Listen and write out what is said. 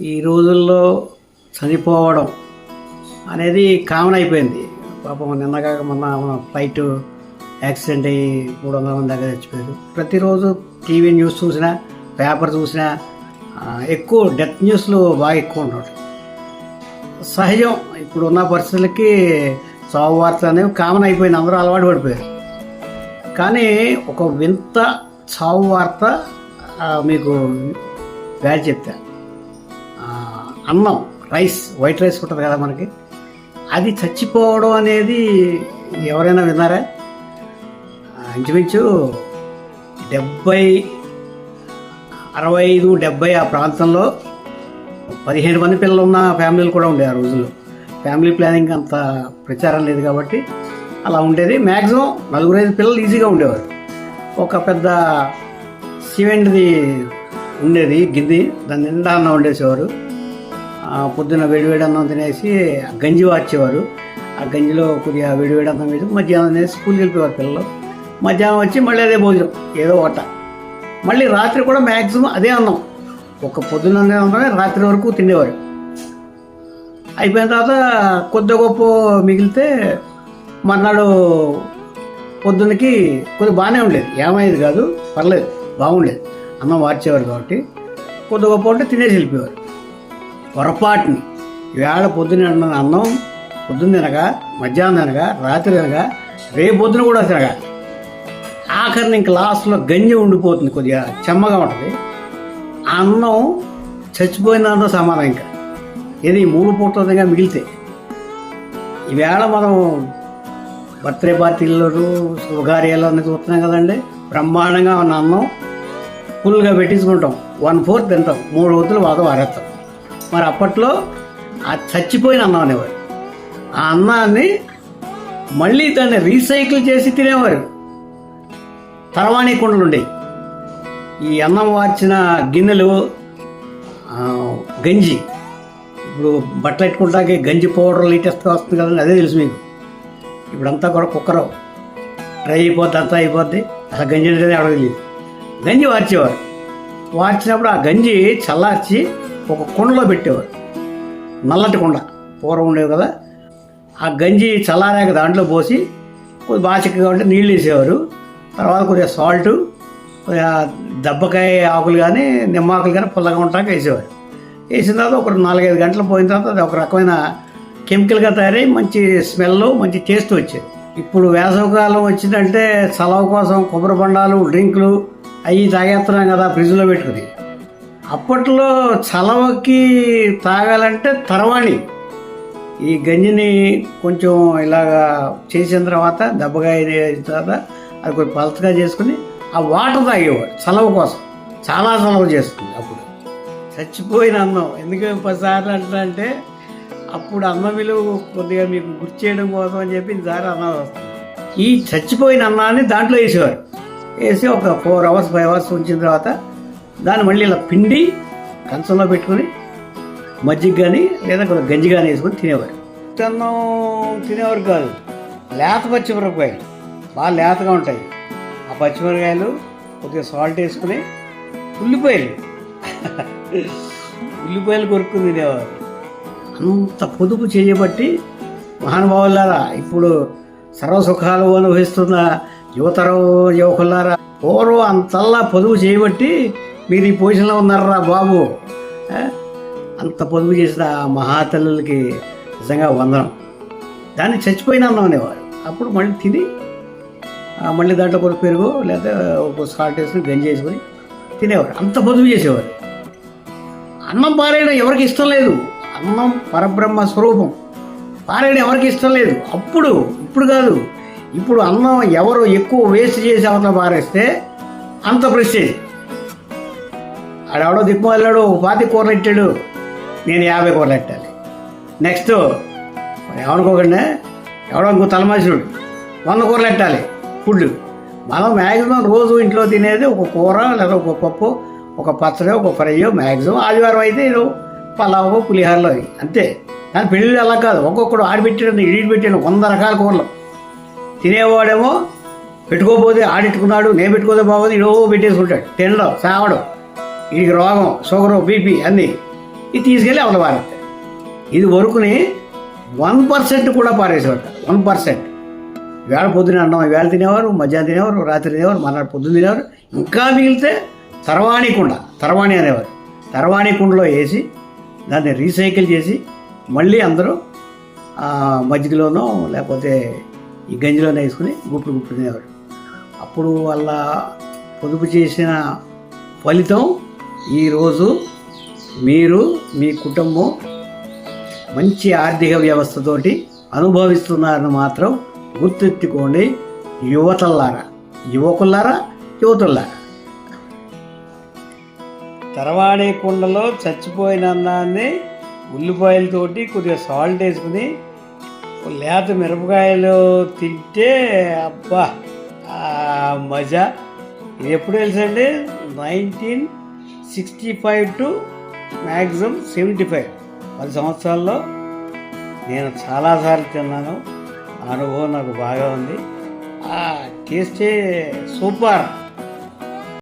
ఈ రోజుల్లో చనిపోవడం అనేది కామన్ అయిపోయింది. పాపం నిన్నగాక మొన్న మన ఫ్లైట్ యాక్సిడెంట్ అయ్యి మూడు వందల మంది దగ్గర చచ్చిపోయారు. ప్రతిరోజు టీవీ న్యూస్ చూసినా పేపర్ చూసినా ఎక్కువ డెత్ న్యూస్లు బాగా ఎక్కువ ఉంటాయి సహజం. ఇప్పుడు ఉన్న పరిస్థితులకి చావు వార్త అనేవి కామన్ అయిపోయింది అందరూ అలవాటు పడిపోయారు. కానీ ఒక వింత చావు వార్త మీకు వేడి చెప్తాను. అన్నం రైస్ వైట్ రైస్ ఉంటుంది కదా మనకి. అది చచ్చిపోవడం అనేది ఎవరైనా విన్నారా? అంచుమించు ఇంచుమించు డెబ్బై అరవై ఐదు డెబ్బై ఆ ప్రాంతంలో పదిహేను మంది పిల్లలు ఉన్న ఫ్యామిలీలు కూడా ఉండే ఆ రోజుల్లో. ఫ్యామిలీ ప్లానింగ్ అంత ప్రచారం లేదు కాబట్టి అలా ఉండేది. మ్యాక్సిమం నలుగురు ఐదు పిల్లలు ఈజీగా ఉండేవారు. ఒక పెద్ద సిమెంట్ది ఉండేది గిన్నె దాని నిండా అన్నం వండేసేవారు. పొద్దున పొద్దున్న వేడివేడి అన్నం తినేసి ఆ గంజి వార్చేవారు. ఆ గంజిలో కొద్దిగా వేడివేడి అన్నం వేసి మధ్యాహ్నం తినేసి స్కూల్కి వెళ్ళిపోయారు పిల్లలు. మధ్యాహ్నం వచ్చి మళ్ళీ అదే భోజనం ఏదో ఒకట మళ్ళీ రాత్రి కూడా మ్యాక్సిమం అదే అన్నం. ఒక పొద్దున అన్నమే రాత్రి వరకు తినేవారు. అయిపోయిన తర్వాత కొద్ది గొప్ప మిగిలితే మర్నాడు పొద్దున్నకి కొద్ది బాగానే ఉండేది. ఏమయ్యేది కాదు పర్లేదు బాగుండేది. అన్నం వార్చేవారు కాబట్టి కొద్ది గొప్ప ఉంటే తినేసి వెళ్ళిపోయేవారు. పొరపాటుని. వేళ పొద్దున అన్నం పొద్దున్న తినగా మధ్యాహ్నం తినగా రాత్రి తినగా రేపు పొద్దున కూడా తినగా. ఆఖరిని ఇంక లాస్ట్లో గంజి ఉండిపోతుంది కొద్దిగా చెమ్మగా ఉంటుంది. ఆ అన్నం చచ్చిపోయినంత సమానం ఇంకా. ఇది మూడు పూటలుగా మిగిలితే. ఈవేళ మనం బర్త్డే పార్టీల్లోనూ శుభకార్యాలు అన్నీ చూస్తున్నాం కదండి. బ్రహ్మాండంగా ఉన్న అన్నం ఫుల్గా పెట్టించుకుంటాం. వన్ ఫోర్త్ తింటాం. మూడు వద్దులు వాద వారేస్తాం మరి అప్పట్లో ఆ చచ్చిపోయిన అన్నం అనేవారు ఆ అన్నాన్ని మళ్ళీ దాన్ని రీసైకిల్ చేసి తినేవారు. తరవాణి కుండలు ఉండేవి ఈ అన్నం వార్చిన గిన్నెలు గంజి. ఇప్పుడు బట్టలు పెట్టుకుంటాకి గంజి పౌడర్ లీటెస్ట్ వస్తుంది కదండి అదే తెలుసు మీకు. ఇప్పుడంతా కూడా కుక్కరు. డ్రై అయిపోద్ది అంతా అయిపోద్ది. అసలు గంజి అనేది అడగలేదు గంజి వార్చేవారు. వార్చినప్పుడు ఆ గంజి చల్లార్చి ఒక కుండలో పెట్టేవారు. నల్లటి కుండ. పూర్వం ఉండేవి కదా. ఆ గంజి చల్లారాక దాంట్లో పోసి కొద్ది బాగా ఉంటే నీళ్ళు వేసేవారు. తర్వాత కొద్దిగా సాల్ట్ కొద్దిగా దెబ్బకాయ ఆకులు కానీ నిమ్మాకులు కానీ పుల్లగా ఉంటాక వేసేవారు. వేసిన తర్వాత ఒక నాలుగైదు గంటలు పోయిన తర్వాత అది ఒక రకమైన కెమికల్గా తయారై మంచి స్మెల్ మంచి టేస్ట్ వచ్చేది. ఇప్పుడు వేసవకాలం వచ్చిందంటే చలవ కోసం కొబ్బరి బండాలు డ్రింకులు అవి తాగేస్తున్నాం కదా ఫ్రిడ్జ్లో పెట్టుకుని. అప్పట్లో చలవకి తాగాలంటే తరవాణి. ఈ గంజిని కొంచెం ఇలాగా చేసిన తర్వాత దెబ్బకాయ తర్వాత అది కొంచెం పలచగా చేసుకుని ఆ వాటర్ తాగేవాడు చలవ కోసం. చాలా చలవ చేస్తుంది అప్పుడు. చచ్చిపోయిన అన్నం. ఎందుకు పదిసార్లు అంటే అప్పుడు అన్నం విలువ కొద్దిగా మీకు గుర్తు చేయడం కోసం అని చెప్పి సార్ అన్నం వస్తుంది ఈ చచ్చిపోయిన అన్నాన్ని దాంట్లో వేసేవారు. వేసి ఒక ఫోర్ అవర్స్ ఫైవ్ అవర్స్ ఉంచిన తర్వాత దాన్ని మళ్ళీ ఇలా పిండి కంచంలో పెట్టుకుని మజ్జిగ కానీ లేదా కొంత గంజి కానీ వేసుకొని తినేవారు. అన్నం తినేవారు కాదు. లేత పచ్చిమిరపకాయలు. బాగా లేతగా ఉంటాయి. ఆ పచ్చిమిరపకాయలు కొద్దిగా సాల్ట్ వేసుకుని ఉల్లిపాయలు. ఉల్లిపాయలు కొరుక్కుని తినేవారు. అంత పొదుపు చేయబట్టి మహానుభావులారా ఇప్పుడు సర్వసుఖాలు అనుభవిస్తున్న యువతరం యువకులారా పూర్వం అంతల్లా పొదుపు చేయబట్టి మీరు ఈ పొజిషన్లో ఉన్నారా బాబు? అంత పొదుపు చేసిన మహాతల్లులకి నిజంగా వందనం. దాన్ని చచ్చిపోయిన అన్నం అనేవారు. అప్పుడు మళ్ళీ తిని మళ్ళీ దాంట్లో కొంచెం పెరుగు లేదా ఒక సాల్ట్ వేసుకుని గంజి వేసుకొని తినేవారు. అంత పొదుపు చేసేవారు. అన్నం పారేయడం ఎవరికి ఇష్టం లేదు? అన్నం పరబ్రహ్మ స్వరూపం. పారేయడం ఎవరికి ఇష్టం లేదు? అప్పుడు ఇప్పుడు కాదు. ఇప్పుడు అన్నం ఎవరు ఎక్కువ వేస్ట్ చేసి అవతల పారేస్తే అంత ప్రెస్టేజ్. ఆడెవడో దిక్కు వెళ్ళాడు పాతి కూరలు ఇట్టాడు నేను యాభై కూరలు పెట్టాలి నెక్స్ట్ ఏమనుకోకుండా ఏమనుకోకండి ఎవడో ఇంకో తలమాసినాడు వంద కూరలు పెట్టాలి ఫుడ్. మనం మ్యాక్సిమం రోజు ఇంట్లో తినేది ఒక కూర లేదా ఒక పప్పు ఒక పచ్చడి ఒక ఫ్రైయో మ్యాక్సిమం ఆదివారం అయితే ఏదో పలావో పులిహోరలో అవి అంతే. కానీ పెళ్ళిళ్ళు అలా కాదు. ఒక్కొక్కడు ఆడిపెట్టాడు ఇడిటి పెట్టాడు వంద రకాల కూరలు. తినేవాడేమో పెట్టుకోకపోతే ఆడెట్టుకున్నాడు నేను పెట్టుకోతే బాగోదు ఇడో పెట్టేసుకుంటాడు. తినడం సావడం. ఈ రోగం షుగరు బీపీ అన్నీ ఇది తీసుకెళ్ళి అవతల పారేస్తారు ఇది వరకుని వన్ పర్సెంట్ కూడా పారేసేవారు వన్ పర్సెంట్. వేళ పొద్దున అన్నం వేళ తినేవారు మధ్యాహ్నం తినేవారు రాత్రి తినేవారు మర్నాడు పొద్దున్న తినేవారు. ఇంకా మిగిలితే తర్వాణి కుండ తర్వాణి అనేవారు. తర్వాణి కుండలో వేసి దాన్ని రీసైకిల్ చేసి మళ్ళీ అందరూ మజ్జిగలోనో లేకపోతే ఈ గంజిలోనే వేసుకుని గుప్పుడు గుప్పుడు తినేవారు. అప్పుడు వాళ్ళ పొదుపు చేసిన ఫలితం ఈరోజు మీరు మీ కుటుంబం మంచి ఆర్థిక వ్యవస్థతోటి అనుభవిస్తున్నారని మాత్రం గుర్తెత్తుకోండి యువతల్లారా యువకులారా యువతులారా తరవాడే కుండలో చచ్చిపోయిన అన్నాన్ని ఉల్లిపాయలతోటి కొద్దిగా సాల్ట్ వేసుకుని లేత మిరపకాయలు తింటే అబ్బా మజా. ఇది ఎప్పుడు తెలుసండి? Nineteen sixty five to maximum seventy five. పది సంవత్సరాల్లో నేను చాలాసార్లు తిన్నాను. ఆ అనుభవం నాకు బాగా ఉంది. ఆ టేస్టే సూపర్.